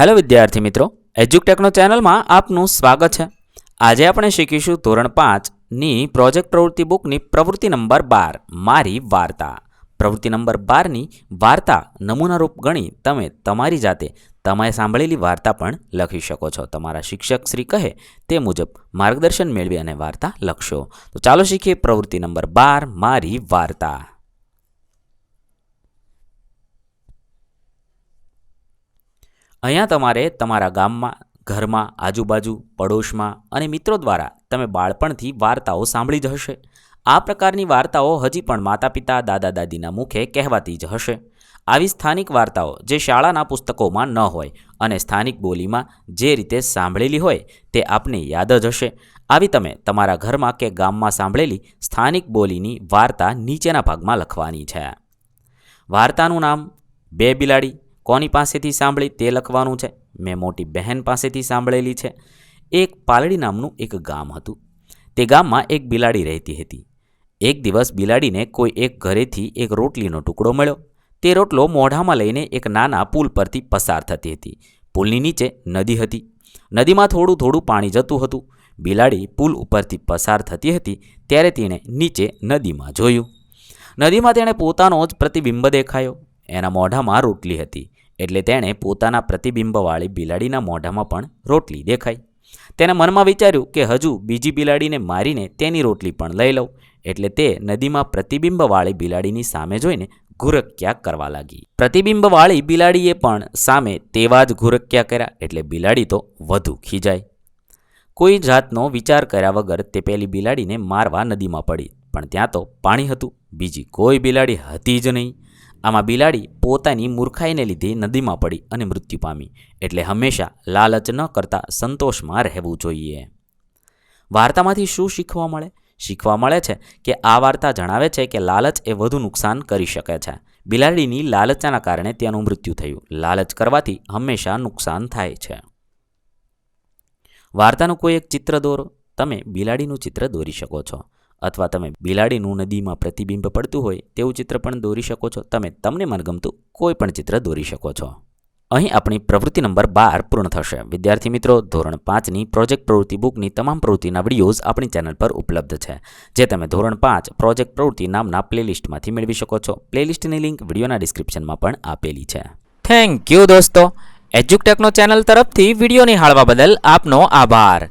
Hello વિદ્યાર્થી મિત્રો એજ્યુકટેકનો ચેનલમાં આપનું સ્વાગત છે. આજે આપણે શીખીશું ધોરણ પાંચની પ્રોજેક્ટ પ્રવૃત્તિ બુકની પ્રવૃત્તિ નંબર બાર, મારી વાર્તા. પ્રવૃત્તિ નંબર બારની વાર્તા નમૂનારૂપ ગણી તમે તમારી જાતે તમે સાંભળેલી વાર્તા પણ લખી શકો છો. તમારા શિક્ષક શ્રી કહે તે મુજબ માર્ગદર્શન મેળવી અને વાર્તા લખશો. તો ચાલો શીખીએ પ્રવૃત્તિ નંબર બાર, મારી વાર્તા. અહીંયા તમારે તમારા ગામમાં, ઘરમાં, આજુબાજુ, પડોશમાં અને મિત્રો દ્વારા તમે બાળપણથી વાર્તાઓ સાંભળી જ હશે. આ પ્રકારની વાર્તાઓ હજી પણ માતા પિતા દાદા, દાદીના મુખે કહેવાતી જ હશે. આવી સ્થાનિક વાર્તાઓ જે શાળાના પુસ્તકોમાં ન હોય અને સ્થાનિક બોલીમાં જે રીતે સાંભળેલી હોય તે આપને યાદ જ હશે. આવી તમે તમારા ઘરમાં કે ગામમાં સાંભળેલી સ્થાનિક બોલીની વાર્તા નીચેના ભાગમાં લખવાની છે. વાર્તાનું નામ બે બિલાડી કોની પાસેથી સાંભળી તે લખવાનું છે? મેં મોટી બહેન પાસેથી સાંભળેલી છે. એક પાલડી નામનું એક ગામ હતું. તે ગામમાં એક બિલાડી રહેતી હતી. એક દિવસ બિલાડીને કોઈ એક ઘરેથી એક રોટલીનો ટુકડો મળ્યો. તે રોટલો મોઢામાં લઈને એક નાના પુલ પરથી પસાર થતી હતી. પુલની નીચે નદી હતી. નદીમાં થોડું થોડું પાણી જતું હતું. બિલાડી પુલ ઉપરથી પસાર થતી હતી ત્યારે તેણે નીચે નદીમાં જોયું. નદીમાં તેણે પોતાનો જ પ્રતિબિંબ દેખાયો. એના મોઢામાં રોટલી હતી. એટલે તેણે પોતાના પ્રતિબિંબવાળી બિલાડીના મોઢામાં પણ રોટલી દેખાઈ. તેને મનમાં વિચાર્યું કે હજુ બીજી બિલાડીને મારીને તેની રોટલી પણ લઈ લઉં. એટલે તે નદીમાં પ્રતિબિંબવાળી બિલાડીની સામે જોઈને ઘુરક્યા કરવા લાગી. પ્રતિબિંબવાળી બિલાડીએ પણ સામે તેવા જ ઘુરક્યા કર્યા, એટલે બિલાડી તો વધુ ખીજાઈ. કોઈ જાતનો વિચાર કર્યા વગર તે પેલી બિલાડીને મારવા નદીમાં પડી. પણ ત્યાં તો પાણી હતું. બીજી કોઈ બિલાડી હતી જ નહીં. આમાં બિલાડી પોતાની મૂર્ખાઈને લીધે નદીમાં પડી અને મૃત્યુ પામી. એટલે હંમેશા લાલચ ન કરતા સંતોષમાં રહેવું જોઈએ. વાર્તામાંથી શું શીખવા મળે? શીખવા મળે છે કે આ વાર્તા જણાવે છે કે લાલચ એ વધુ નુકસાન કરી શકે છે. બિલાડીની લાલચના કારણે તેનું મૃત્યુ થયું. લાલચ કરવાથી હંમેશા નુકસાન થાય છે. વાર્તાનું કોઈ એક ચિત્ર દોરો તમે બિલાડીનું ચિત્ર દોરી શકો છો. અથવા તમે બિલાડીનું નદીમાં પ્રતિબિંબ પડતું હોય તેવું ચિત્ર પણ દોરી શકો છો. તમે તમને મનગમતું કોઈ પણ ચિત્ર દોરી શકો છો. અહીં આપણી પ્રવૃત્તિ નંબર બાર પૂર્ણ થશે. વિદ્યાર્થી મિત્રો, ધોરણ પાંચની પ્રોજેક્ટ પ્રવૃત્તિ બુકની તમામ પ્રવૃત્તિના વિડીયોઝ આપણી ચેનલ પર ઉપલબ્ધ છે. જે તમે ધોરણ પાંચ પ્રોજેક્ટ પ્રવૃત્તિ નામના પ્લેલિસ્ટમાંથી મેળવી શકો છો. પ્લેલિસ્ટની લિંક વિડીયોના ડિસ્ક્રિપ્શનમાં પણ આપેલી છે. થેન્ક યુ દોસ્તો. એજ્યુકટેકનો ચેનલ તરફથી વીડિયો નિહાળવા બદલ આપનો આભાર.